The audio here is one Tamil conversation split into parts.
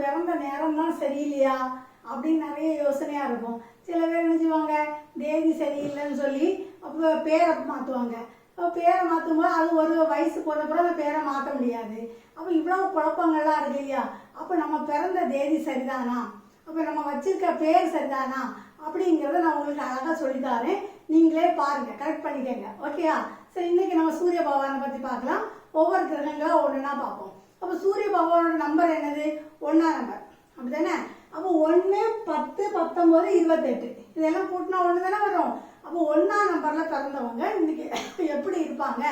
பிறந்த நேரம் தான் சரியில்லையா? அப்படின்னு நிறைய யோசனையாக இருக்கும். சில பேர் நினச்சிவாங்க தேதி சரியில்லைன்னு சொல்லி அப்போ பேரை மாற்றுவாங்க அப்போ பேரை மாற்றும்போது அது ஒரு வயசு போனப்பறம் அந்த பேரை மாற்ற முடியாது. அப்போ இவ்வளோ குழப்பங்கள்லாம் இருக்கு இல்லையா? அப்போ நம்ம பிறந்த தேதி சரிதானா? அப்போ நம்ம வச்சிருக்க பேர் சரிதானா? அப்படிங்கிறத நான் உங்களுக்கு அழகாக சொல்லித்தாரேன் நீங்களே பாருங்கள் கரெக்ட் பண்ணிக்கங்க. ஓகேயா சரி இன்னைக்கு நம்ம சூரிய பகவானை பற்றி பார்க்கலாம். ஒவ்வொரு கிரகங்களாக ஒன்றுனா பார்ப்போம். அப்போ சூரிய பகவானோட நம்பர் என்னது? ஒன்றாம் நம்பர் அப்படிதானே அப்போ ஒன்று பத்து பத்தொம்போது இருபத்தெட்டு. இதெல்லாம் கூட்டினா ஒன்று தானே வரும்? அப்போ ஒன்றா நம்பரில் பிறந்தவங்க இன்னைக்கு எப்படி இருப்பாங்க?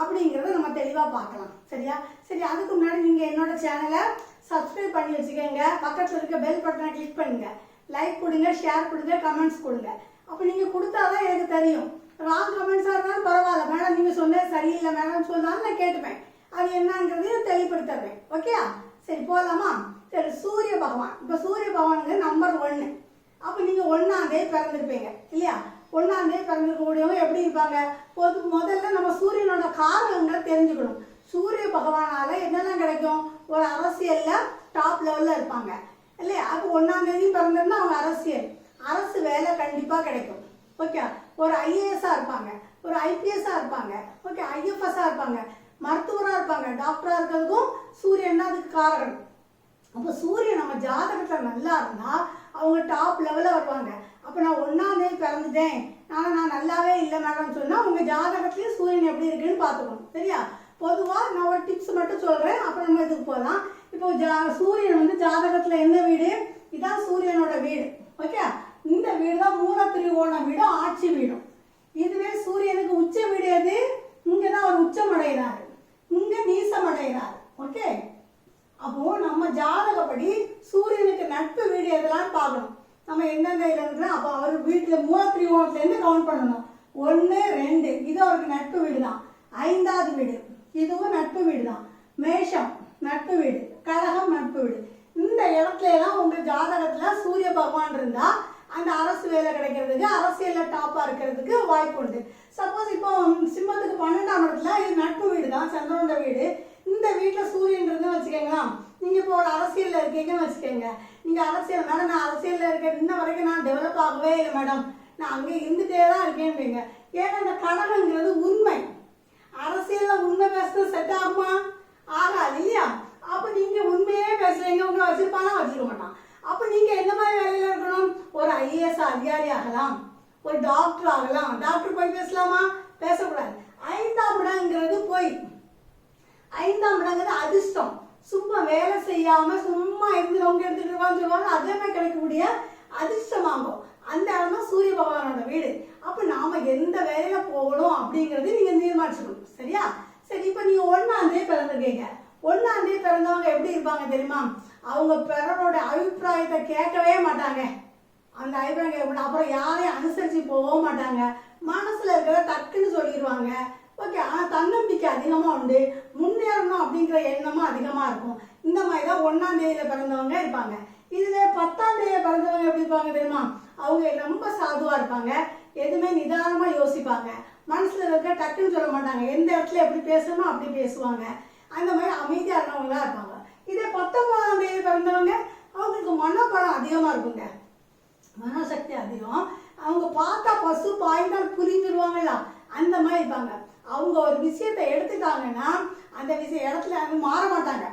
அப்படிங்கிறத நம்ம தெளிவாக பார்க்கலாம். சரியா? சரி அதுக்கு முன்னாடி நீங்கள் என்னோட சேனலை சப்ஸ்கிரைப் பண்ணி வச்சுக்கோங்க. பக்கத்தில் இருக்க பெல் பட்டனை கிளிக் பண்ணுங்க. லைக் கொடுங்க ஷேர் கொடுங்க கமெண்ட்ஸ் கொடுங்க. அப்போ நீங்கள் கொடுத்தாதான் எனக்கு தெரியும். ராங் கமெண்ட்ஸாக இருந்தாலும் பரவாயில்ல. மேடம் நீங்கள் சொன்னது சரியில்லை. மேடம் சொன்னாலும் நான் கேட்டுப்பேன். அது என்னங்கிறதையும் தெளிவுபடுத்துறேன். ஓகேயா சரி போகலாமா சரி சூரிய பகவான். இப்போ சூரிய பகவானுங்க நம்பர் ஒன்று அப்போ நீங்கள் ஒன்றாந்தே பிறந்திருப்பீங்க இல்லையா? ஒன்றாந்தே பிறந்திருக்கக்கூடியவங்க எப்படி இருப்பாங்க? பொது முதல்ல நம்ம சூரியனோட காரணங்களை தெரிஞ்சுக்கணும். சூரிய பகவானால என்னெல்லாம் கிடைக்கும்? ஒரு அரசியலில் டாப் லெவலில் இருப்பாங்க இல்லையா? அப்போ ஒன்றாம் தேதி அவங்க அரசியல். அரசு வேலை கண்டிப்பாக கிடைக்கும். ஓகே ஒரு ஐஏஎஸ்ஸாக இருப்பாங்க. ஒரு ஐபிஎஸ்ஸாக இருப்பாங்க. ஓகே ஐஎஃப்எஸ்ஸாக இருப்பாங்க. மருத்துவராக இருப்பாங்க டாக்டராக இருக்கிறதுக்கும் சூரியன் தான் அதுக்கு காரணம். அப்போ சூரியன் நம்ம ஜாதகத்தில் நல்லா இருந்தால் அவங்க டாப் லெவலில் வருவாங்க. அப்போ நான் ஒன்றாந்தேதி பிறந்துட்டேன். ஆனால் நான் நல்லாவே இல்லை மேடம் சொன்னால் உங்கள் ஜாதகத்துலேயும் சூரியன் எப்படி இருக்குன்னு பார்த்துக்கணும். சரியா? பொதுவாக நான் ஒரு டிப்ஸ் மட்டும் சொல்கிறேன் அப்புறம் நம்ம இதுக்கு போகலாம் இப்போ ஜா சூரியன் வந்து ஜாதகத்தில் என்ன வீடு? இதான் சூரியனோட வீடு. ஓகே? இந்த வீடு தான் மூல திரிகோண வீடும் ஆட்சி வீடும். இதுவே சூரியனுக்கு உச்ச வீடு எது? இங்கே தான் அவர் உச்சம் அடைகிறாரு. இங்கே நீசம் ஓகே அப்போ நம்ம ஜாதகப்படி சூரியனுக்கு நட்பு வீடு எதெல்லாம் பார்க்கணும். நம்ம எந்தெந்த இதில் அப்போ அவர் வீட்டில் மூலத்திரிகோணத்துலேருந்து கவுண்ட் பண்ணணும். ஒன்று ரெண்டு. இது அவருக்கு நட்பு வீடு தான் ஐந்தாவது வீடு. இதுவும் நட்பு வீடு தான் மேஷம் நட்பு வீடு. கழகம் நட்பு வீடு. இந்த இடத்துல எல்லாம் உங்கள் ஜாதகத்தில் சூரிய பகவான் இருந்தால் அந்த அரசு வேலை கிடைக்கிறதுக்கு அரசியலில் டாப்பாக இருக்கிறதுக்கு வாய்ப்பு உண்டு. சப்போஸ் இப்போ பன்னெண்டாம் இடத்துல இது நட்பு வீடு தான் சந்திரனோட வீடு. இந்த வீட்டில் சூரியன் இருந்து வச்சுக்கோங்களா நீங்கள் இப்போ ஒரு அரசியலில் இருக்கீங்கன்னு வச்சுக்கோங்க. நீங்கள் அரசியல் மேடம் நான் அரசியலில் இருக்கேன். இன்ன வரைக்கும் நான் டெவலப் ஆகவே இல்லை மேடம். நான் அங்கே இருந்துகிட்டே தான் இருக்கேன்றீங்க. ஏன்னா இந்த கடகங்கிறது உண்மை. அரசியலில் உண்மை பேசுறது செட் ஆகுமா? ஆகாது இல்லையா? அப்போ நீங்கள் உண்மையே பேசுறீங்க. உங்களை வச்சிருப்பானா? வச்சிருக்க மாட்டான். அப்போ நீங்கள் என்ன மாதிரி வேலையில் இருக்கணும்? ஒரு ஐஏஎஸ் அதிகாரி ஆகலாம். ஒரு டாக்டர் ஆகலாம். டாக்டர் போய் பேசலாமா? பேசக்கூடாது. ஐந்தாம் இடங்கிறது போய். ஐந்தாம் இடங்கிறது அதிர்ஷ்டம். சும்மா வேலை செய்யாம சும்மா இருந்து அவங்க எடுத்துட்டு இருக்கான்னு சொல்லுவாங்க கிடைக்கக்கூடிய அதிர்ஷ்டமாகும். அந்த இடம் தான் சூரிய பகவானோட வீடு. அப்ப நாம எந்த வேலையில போகணும் அப்படிங்கறது நீங்க தீர்மானிச்சுக்கணும். சரியா? சரி இப்ப நீங்க ஒன்னாந்தே பிறந்திருக்கீங்க. ஒன்னாந்தே பிறந்தவங்க எப்படி இருப்பாங்க தெரியுமா? அவங்க பிறரோட அபிப்பிராயத்தை கேட்கவே மாட்டாங்க. அந்த அபிப்பிராயம் கேட்க அப்புறம் யாரையும் அனுசரிச்சு போகவும் மாட்டாங்க. மனசில் இருக்கிறத டக்குன்னு சொல்லிடுவாங்க. ஓகே ஆனால் தன்னம்பிக்கை அதிகமாக உண்டு. முன்னேறணும் அப்படிங்கிற எண்ணமும் அதிகமாக இருக்கும். இந்த மாதிரி தான் ஒன்றாம் தேதியில் பிறந்தவங்க இருப்பாங்க. இதில் பத்தாம் தேதியில் பிறந்தவங்க எப்படி இருப்பாங்க தெரியுமா? அவங்க ரொம்ப சாதுவாக இருப்பாங்க. எதுவுமே நிதானமாக யோசிப்பாங்க. மனசில் இருக்க டக்குன்னு சொல்ல மாட்டாங்க. எந்த இடத்துல எப்படி பேசணுமோ அப்படி பேசுவாங்க. அந்த மாதிரி அமைதியாக இருந்தவங்களாக இருப்பாங்க. இதே பத்தொன்பதாம் தேதி பிறந்தவங்க அவங்களுக்கு மனப்பலம் அதிகமாக இருக்குங்க. மனசக்தி அதிகம். அவங்க பார்த்தா பசு பாய்ந்தால் புரிஞ்சிருவாங்கல்ல அந்த மாதிரி இருப்பாங்க. அவங்க ஒரு விஷயத்தை எடுத்துட்டாங்கன்னா அந்த விஷய இடத்துல அவங்க மாற மாட்டாங்க.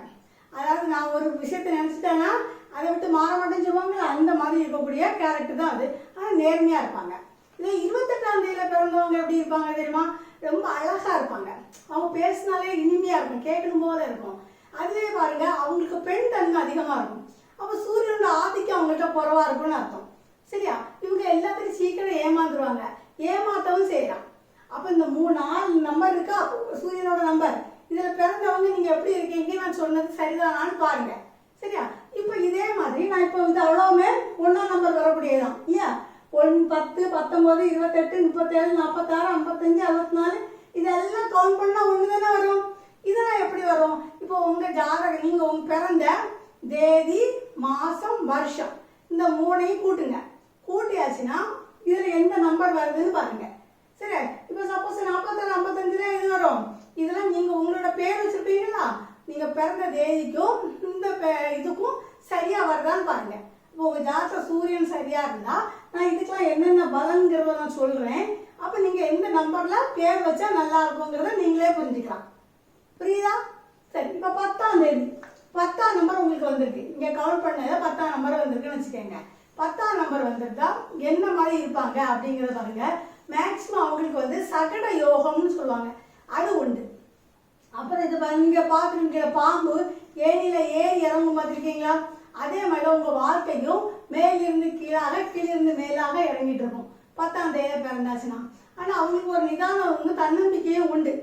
அதாவது நான் ஒரு விஷயத்தை நினச்சிட்டேன்னா அதை விட்டு மாற மாட்டேன்னு சொல்லுவாங்கல்ல அந்த மாதிரி இருக்கக்கூடிய கேரக்டர் தான் அது. ஆனால் நேர்மையாக இருப்பாங்க. இதே இருபத்தெட்டாம் தேதியில் பிறந்தவங்க எப்படி இருப்பாங்க தெரியுமா? ரொம்ப அழகாக இருப்பாங்க. அவங்க பேசினாலே இனிமையாக இருக்கும் கேட்கணும் போல இருக்கும். அதுவே பாருங்கள் அவங்களுக்கு பெண் தன்மை அதிகமாக இருக்கும். அப்போ சூரியனோட ஆதிக்கம் அவங்கள்ட்ட குறவாக இருக்கும்னு அர்த்தம். சரியா? இவங்க எல்லாத்தையும் சீக்கிரம் ஏமாந்துருவாங்க. ஏமாத்தவும் செய்யலாம். அப்போ இந்த மூணு நாலு நம்பர் இருக்கா? சூரியனோட நம்பர் இதில் பிறந்தவங்க நீங்கள் எப்படி இருக்கீங்க? நான் சொன்னது சரிதானான்னு பாருங்க. சரியா? இப்போ இதே மாதிரி நான் இப்போ வந்து அவ்வளோவுமே ஒன்றாம் நம்பர் வரக்கூடியதான் ஐயா ஒன் பத்து பத்தொம்போது இருபத்தெட்டு முப்பத்தேழு நாற்பத்தாறு ஐம்பத்தஞ்சு அறுபத்தி நாலு இதெல்லாம் கவுண்ட் பண்ணால் ஒன்று தானே வரும்? இதெல்லாம் எப்படி வரும்? இப்போ உங்கள் ஜாதகம் நீங்கள் உங்க பிறந்த தேதி மாதம் வருஷம். இந்த மூணையும் கூட்டுங்க. கூட்டியாச்சுன்னா இதில் எந்த நம்பர் வருதுன்னு பாருங்கள் சரி இப்போ சப்போஸ் நாற்பத்தாறு ஐம்பத்தஞ்சுல இது வரும்? இதெல்லாம் நீங்கள் உங்களோட பேர் வச்சுருப்பீங்களா? நீங்கள் பிறந்த தேதிக்கும் இந்த பே- இதுக்கும் சரியாக வருதான்னு பாருங்கள் இப்போ உங்கள் ஜாதக சூரியன் சரியாக இருந்தால் நான் இதுக்கெல்லாம் என்னென்ன பலன்கிறத நான் சொல்கிறேன் அப்போ நீங்கள் எந்த நம்பரில் பேர் வச்சா நல்லா இருக்குங்கிறத நீங்களே புரிஞ்சுக்கலாம். புரியுதா? சரி இப்போ பத்தாம் தேதி. பத்தாம் நம்பர் உங்களுக்கு வந்திருக்கு. இங்கே கால் பண்ணதில் பத்தாம் நம்பர் வந்திருக்குன்னு வச்சுக்கோங்க. பத்தாம் நம்பர் வந்திருந்தா என்ன மாதிரி இருப்பாங்க அப்படிங்கிறத பாருங்க. மேக்ஸிமம் அவங்களுக்கு வந்து சகட யோகம்னு சொல்லுவாங்க. அது உண்டு. அப்புறம் இது இங்கே இங்க பாம்பு ஏனில ஏறி இறங்கும் பார்த்துருக்கீங்களா அதே மாதிரி உங்க வாழ்க்கையும் மேலிருந்து கீழாக கீழிருந்து மேலாக இறங்கிட்டு இருக்கும். பத்தாம் தேதி பிறந்தாச்சுன்னா. ஆனா அவங்களுக்கு ஒரு நிதானம் வந்து தன்னம்பிக்கையும் உண்டு.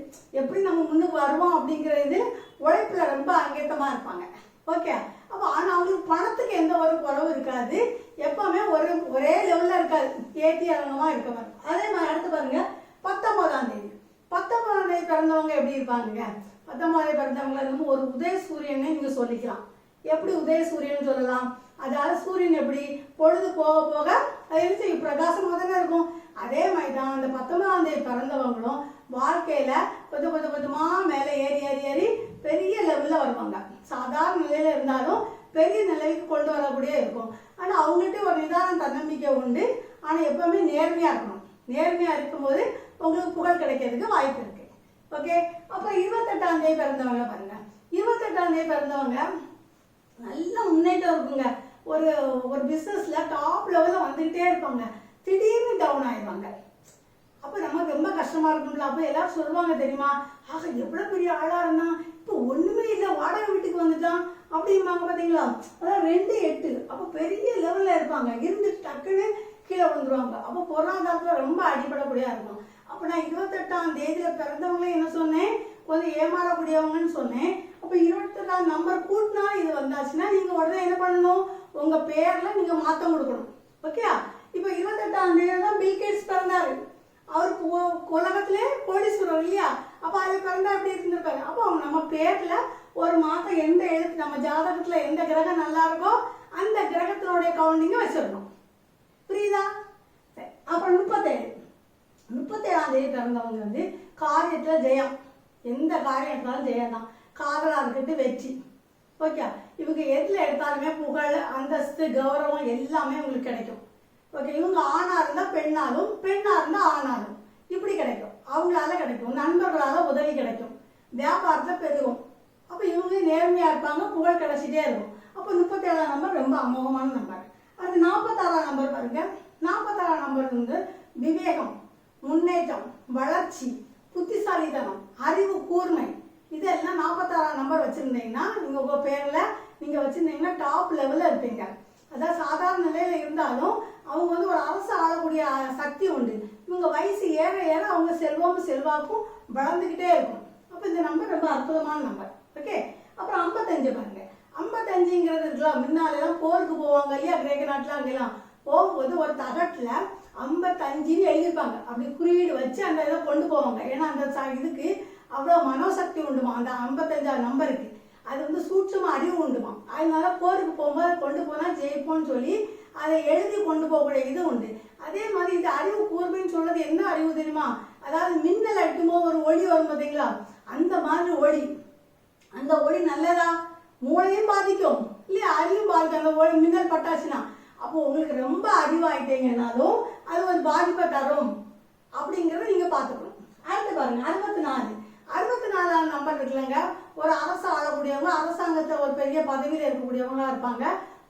எப்படி நம்ம முன்னுக்கு வருவோம் அப்படிங்கிறது உழைப்புல ரொம்ப அங்கேத்தமா இருப்பாங்க. ஓகே அப்போ ஆனா அவங்களுக்கு பணத்துக்கு எந்த ஒரு குறவு இருக்காது. எப்பவுமே ஒரு ஒரே லெவலில் இருக்காது. ஏற்றி இறங்கமா இருக்க அதே மாதிரி அடுத்து பாருங்க பத்தொன்பதாம் தேதி. பத்தொன்பதாம் தேதி பிறந்தவங்க எப்படி இருப்பாங்க பத்தொன்பதாம் தேதி பிறந்தவங்க வந்து ஒரு உதய சூரியனை நீங்க சொல்லிக்கலாம். எப்படி உதய சூரியன் சொல்லலாம்? அதாவது சூரியன் எப்படி? பொழுது போக போக அது செய்யும் பிரகாசமாக தானே இருக்கும். அதே மாதிரி தான் அந்த பத்தொன்பதாம் தேதி பிறந்தவங்களும் வாழ்க்கையில கொஞ்சம் கொஞ்சம் கொஞ்சமா மேலே ஏறி ஏறி ஏறி பெரிய லெவலில் வருவாங்க. சாதாரண நிலையில இருந்தாலும் பெரிய நிலைக்கு கொண்டு வரக்கூடிய இருக்கும். ஆனால் அவங்கள்ட்ட ஒரு நிதானம் தன்னம்பிக்கை உண்டு. ஆனால் எப்பவுமே நேர்மையாக இருக்கணும். நேர்மையாக இருக்கும்போது உங்களுக்கு புகழ் கிடைக்கிறதுக்கு வாய்ப்பு இருக்கு. ஓகே அப்புறம் இருபத்தெட்டாம் தேதி பிறந்தவங்க பாருங்க. இருபத்தெட்டாம் தேதி பிறந்தவங்க நல்ல முன்னேற்றம் இருக்குங்க. ஒரு ஒரு பிஸ்னஸ்ல டாப் லெவலில் வந்துகிட்டே இருப்பாங்க. திடீர்னு டவுன் ஆயிடுவாங்க. அப்போ நமக்கு ரொம்ப கஷ்டமா இருக்கும்ல. அப்போ எல்லாரும் சொல்லுவாங்க தெரியுமா? ஆக எவ்வளோ பெரிய ஆளா இருந்தான். இப்போ ஒண்ணுமே இல்லை. வாடகை வீட்டுக்கு வந்துட்டான். அப்படிம்பாங்க பார்த்தீங்களா அதான் ரெண்டு எட்டு. அப்போ பெரிய லெவலில் இருப்பாங்க. இருந்து டக்குன்னு கீழே விழுந்துருவாங்க. அப்போ பொருளாதாரத்தில் ரொம்ப அடிபடக்கூடியா இருக்கும் அப்போ நான் இருபத்தெட்டாம் தேதியில பிறந்தவங்களே என்ன சொன்னேன்? கொஞ்சம் ஏமாறக்கூடியவங்கன்னு சொன்னேன். அப்போ இருபத்தெட்டாம் நம்பர் கூட்டினா இது வந்தாச்சுன்னா நீங்கள் உடனே என்ன பண்ணணும்? உங்கள் பேரில் நீங்கள் மாற்றம் கொடுக்கணும். ஓகே இப்போ இருபத்தெட்டாம் தேதி தான் பில்கேட்ஸ் பிறந்தாரு. அவர் உலகத்திலே கோடீஸ்வரம் இல்லையா? அப்போ அது பிறந்தா எப்படி இருந்திருப்பாரு? அப்போ அவங்க நம்ம பேர்ல ஒரு மாதம் எந்த எழுத்து நம்ம ஜாதகத்துல எந்த கிரகம் நல்லா இருக்கோ அந்த கிரகத்தினுடைய கவுண்டிங்க வச்சிருக்கோம் புரியுதா? அப்புறம் முப்பத்தேழு. முப்பத்தேழாம் தேதி பிறந்தவங்க வந்து காரியத்துல ஜெயம். எந்த காரியம் எடுத்தாலும் ஜெயம் தான். காதலா இருக்கிட்டு வெற்றி. ஓகே? இவங்க எதுல எடுத்தாலுமே புகழ் அந்தஸ்து கௌரவம் எல்லாமே உங்களுக்கு கிடைக்கும். ஓகே இவங்க ஆணா இருந்தா பெண்ணாலும் பெண்ணா இருந்தா ஆணாலும். இப்படி கிடைக்கும். அவங்களால கிடைக்கும். நண்பர்களால உதவி கிடைக்கும். வியாபாரத்துல பெருகும். அப்ப இவங்க நேர்மையா இருப்பாங்க புகழ் கிடைச்சிட்டே இருக்கும். அப்ப முப்பத்தேழாம் நம்பர் ரொம்ப அமோகமான நம்பர் அடுத்து நாற்பத்தாறாம் நம்பர் பாருங்க. நாற்பத்தாறாம் நம்பர் வந்து விவேகம் முன்னேற்றம் வளர்ச்சி புத்திசாலித்தனம் அறிவு கூர்மை. இதெல்லாம் நாற்பத்தாறாம் நம்பர் வச்சிருந்தீங்கன்னா நீங்க உங்க பேர்ல நீங்க வச்சிருந்தீங்கன்னா டாப் லெவல்ல இருப்பீங்க. அதாவது சாதாரண நிலையில இருந்தாலும் அவங்க வந்து ஒரு அரசு ஆளக்கூடிய சக்தி உண்டு. இவங்க வயசு ஏற ஏற அவங்க செல்வம் செல்வாக்கும் வளர்ந்துக்கிட்டே இருக்கும். அப்போ இந்த நம்பர் ரொம்ப அற்புதமான நம்பர். ஓகே? அப்புறம் ஐம்பத்தஞ்சு பாருங்க. ஐம்பத்தஞ்சுங்கிறது இருக்கலாம் முன்னாலெல்லாம் போருக்கு போவாங்க இல்லையா? கிரேக்க நாட்டில் அங்கெல்லாம். போகும்போது ஒரு தகட்டில் ஐம்பத்தஞ்சுன்னு எழுதியிருப்பாங்க. அப்படி குறியீடு வச்சு அந்த இதை கொண்டு போவாங்க. ஏன்னா அந்த இதுக்கு அவ்வளோ மனோசக்தி உண்டுமா? அந்த ஐம்பத்தஞ்சாவது நம்பருக்கு. அது வந்து சூட்சமாக அறிவு உண்டுமா? அதனால போருக்கு போகும்போது கொண்டு போனால் ஜெயிப்போம்னு சொல்லி அதை எழுதி கொண்டு போகக்கூடிய இது உண்டு. அதே மாதிரி இது அறிவு கூர்மைன்னு சொல்றது என்ன அறிவு தெரியுமா? அதாவது மின்னல் அடிக்குமோ ஒரு ஒளி வரும் பார்த்தீங்களா அந்த மாதிரி ஒளி. அந்த ஒளி நல்லதா? மூளையும் பாதிக்கும். இல்லையா? அறிவும் பாதிக்கும். அந்த ஒளி மின்னல் பட்டாச்சுன்னா அப்போ உங்களுக்கு ரொம்ப அறிவாயிட்டீங்கன்னாலும் அது ஒரு பாதிப்பை தரும். அப்படிங்கிறத நீங்க பார்த்துக்கணும். அடுத்து பாருங்க. அறுபத்தி நாலு அறுபத்தி நாலாவது நம்பர் இருக்குல்லங்க. ஒரு அரசு ஆளக்கூடியவங்க அரசாங்கத்தை ஒரு பெரிய பதவியில் இருக்கக்கூடியவங்களா இருப்பாங்க.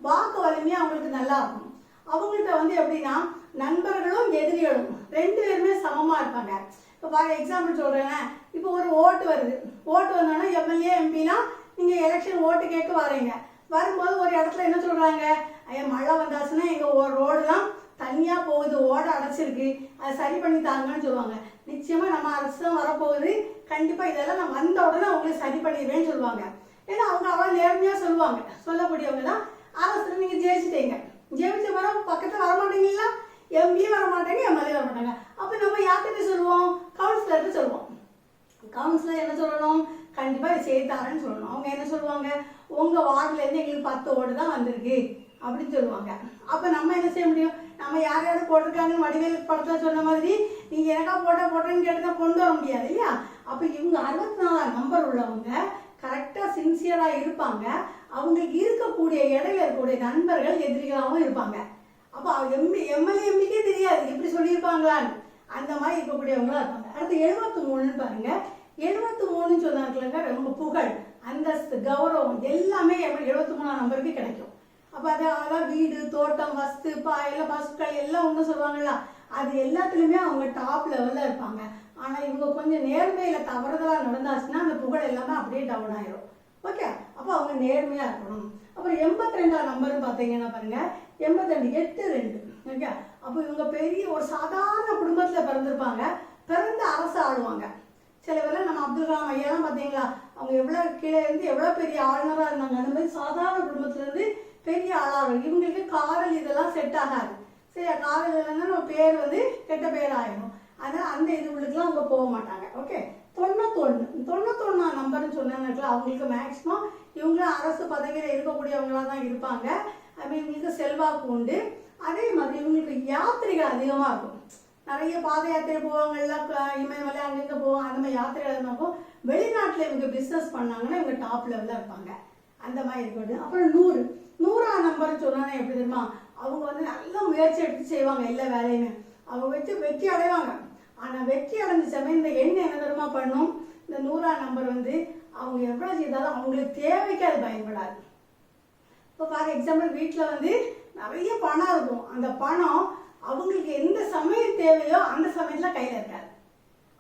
வாக்கு வலிமையும் அவங்களுக்கு நல்லா இருக்கும் அவங்கள்ட்ட வந்து எப்படின்னா நண்பர்களும் எதிரிகளும் ரெண்டு பேருமே சமமாக இருப்பாங்க. இப்போ ஃபார் எக்ஸாம்பிள் சொல்கிறேன் இப்போ ஒரு ஓட்டு வருது. ஓட்டு வந்தோன்னா எம்எல்ஏ எம்பினா நீங்கள் எலெக்ஷன் ஓட்டு கேட்க வரீங்க. வரும்போது ஒரு இடத்துல என்ன சொல்கிறாங்க ஐயா மழை வந்தாச்சுன்னா எங்க ரோடுலாம் தனியாக போகுது. ஓட அடைச்சிருக்கு. அதை சரி பண்ணி தாங்கன்னு சொல்லுவாங்க. நிச்சயமாக நம்ம அரசு தான் வரப்போகுது. கண்டிப்பாக இதெல்லாம் நான் வந்த உடனே அவங்களுக்கு சரி பண்ணிடுவேன்னு சொல்லுவாங்க. ஏன்னா அவங்க அவ்வளோ நேர்மையாக சொல்லுவாங்க. சொல்லக்கூடியவங்க தான் அரசு நீங்கள் ஜெயிச்சிட்டீங்க. ஜெயிச்ச பிறகு பக்கத்தில் வர மாட்டீங்களா எம்பி வர மாட்டாங்க எம்எல்ஏ வர மாட்டாங்க. அப்போ நம்ம யார்கிட்ட சொல்லுவோம்? கவுன்சிலர்கிட்ட சொல்லுவோம். கவுன்சிலர் என்ன சொல்லணும்? கண்டிப்பாக இதை செய்தாரன்னு சொல்லணும். அவங்க என்ன சொல்லுவாங்க? உங்கள் வார்டுலேருந்து எங்களுக்கு பத்து ஓடு தான் வந்திருக்கு அப்படின்னு சொல்லுவாங்க. அப்போ நம்ம என்ன செய்ய முடியும்? நம்ம யார் யார் போட்டிருக்காங்கன்னு வடிவேல் படத்தில் சொன்ன மாதிரி நீங்கள் எனக்கா போட்டால் போட்டேன்னு கேட்டு தான் கொண்டு வர முடியாது இல்லையா? அப்போ இவங்க அறுபத்தி நாலு நம்பர் உள்ளவங்க கரெக்டாக சின்சியராக இருப்பாங்க. அவங்களுக்கு இருக்கக்கூடிய இடையில இருக்கக்கூடிய நண்பர்கள் எதிரிகளாகவும் இருப்பாங்க. அப்போ எம்பி எம்எல்ஏ எம்பிக்கே தெரியாது. எப்படி சொல்லியிருப்பாங்களான்னு. அந்த மாதிரி இருக்கக்கூடியவங்களா இருப்பாங்க. அடுத்து எழுபத்தி மூணுன்னு பாருங்க. எழுபத்தி மூணுன்னு சொன்னாங்க ரொம்ப புகழ் அந்தஸ்து கௌரவம் எல்லாமே எழுபத்தி மூணாம் நம்பருக்கு கிடைக்கும். அப்போ அது அதான் வீடு தோட்டம் வஸ்து பா எல்லாம் பசுக்கள் எல்லாம் ஒன்று சொல்லுவாங்கல்ல. அது எல்லாத்துலேயுமே அவங்க டாப் லெவலில் இருப்பாங்க. ஆனால் இவங்க கொஞ்சம் நேர்மையில் தவறுதலாக நடந்தாச்சுன்னா அந்த புகழ் எல்லாமே அப்படியே டவுன் ஆயிரும். ஓகே அப்போ அவங்க நேர்மையாக இருக்கணும். அப்புறம் எண்பத்தி ரெண்டாம் நம்பர்னு பார்த்தீங்கன்னா பாருங்கள் எண்பத்தி ரெண்டு எட்டு ரெண்டு. ஓகே அப்போ இவங்க பெரிய ஒரு சாதாரண குடும்பத்தில் பிறந்திருப்பாங்க. பிறந்து அரசு ஆளுவாங்க. சில பேர்லாம் நம்ம அப்துல் கலாம் ஐயாலாம் பார்த்தீங்களா? அவங்க எவ்வளோ கீழே இருந்து எவ்வளோ பெரிய ஆளுநராக இருந்தாங்க. அந்த மாதிரி சாதாரண குடும்பத்துலேருந்து பெரிய ஆளாகும் இவங்களுக்கு காதல் இதெல்லாம் செட் ஆகாது. சரி காதல் இல்லைன்னா நம்ம பேர் வந்து கெட்ட பேர் ஆயிடும் அதனால் அந்த இது உள்ளுக்குலாம் அவங்க போக மாட்டாங்க. ஓகே தொண்ணூத்தொன்று தொண்ணூத்தொன்னா நம்பர்னு சொன்னாங்கல்ல அவங்களுக்கு மேக்ஸிமம் இவங்களும் அரசு பதவியில் இருக்கக்கூடியவங்களாக தான் இருப்பாங்க. அது இவங்களுக்கு செல்வாக்கு உண்டு. அதே மாதிரி இவங்களுக்கு யாத்திரைகள் அதிகமாக இருக்கும். நிறைய பாத யாத்திரை போவாங்கல்ல இமயமலை அங்கங்கே போவாங்க அந்த மாதிரி யாத்திரைகள் இருந்தாலும் வெளிநாட்டில் இவங்க பிஸ்னஸ் பண்ணாங்கன்னா இவங்க டாப் லெவலில் இருப்பாங்க. அந்த மாதிரி இருக்கட்டும் அப்புறம் நூறு. நூறாம் நம்பர் சொன்னாங்கன்னா எப்படி தெரியுமா? அவங்க வந்து நல்ல முயற்சி எடுத்து செய்வாங்க எல்லா வேலையுமே. அவங்க வச்சு வெற்றி அடைவாங்க. ஆனால் வெற்றி அடைஞ்ச சமயம் இந்த எண் என்ன தெரியுமா பண்ணும்? இந்த நூறாம் நம்பர் வந்து அவங்க எவ்வளோ செய்தாலும் அவங்களுக்கு தேவைக்கு அது பயன்படாது. இப்போ ஃபார் எக்ஸாம்பிள் வீட்டில் வந்து நிறைய பணம் இருக்கும். அந்த பணம் அவங்களுக்கு எந்த சமயம் தேவையோ அந்த சமயத்தில் கையில் இருக்காது.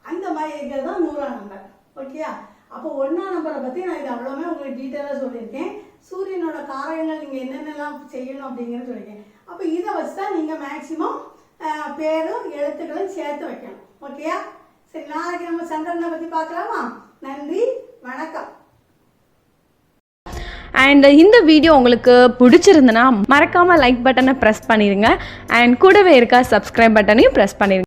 அந்த மாதிரி இருக்கிறது தான் நூறாம் நம்பர் ஓகேயா அப்போ ஒன்றா நம்பரை பற்றி நான் இது அவ்வளோமே உங்களுக்கு டீட்டெயிலாக சொல்லியிருக்கேன். சூரியனோட காரகங்கள் நீங்கள் என்னென்னலாம் செய்யணும் அப்படிங்கிறது சொல்லியிருக்கேன். அப்போ இதை வச்சு தான் நீங்கள் மேக்ஸிமம் பேரும் எழுத்துக்களும் சேர்த்து வைக்கணும். ஓகேயா சரி நாளைக்கு நம்ம சந்திரனை பற்றி பார்க்கலாமா? நன்றி வணக்கம். அண்ட் இந்த வீடியோ உங்களுக்கு பிடிச்சிருந்தனா மறக்காமல் லைக் பட்டனை ப்ரெஸ் பண்ணிடுங்க அண்ட் கூடவே இருக்க சப்ஸ்கிரைப் பட்டனையும் ப்ரெஸ் பண்ணிடுங்க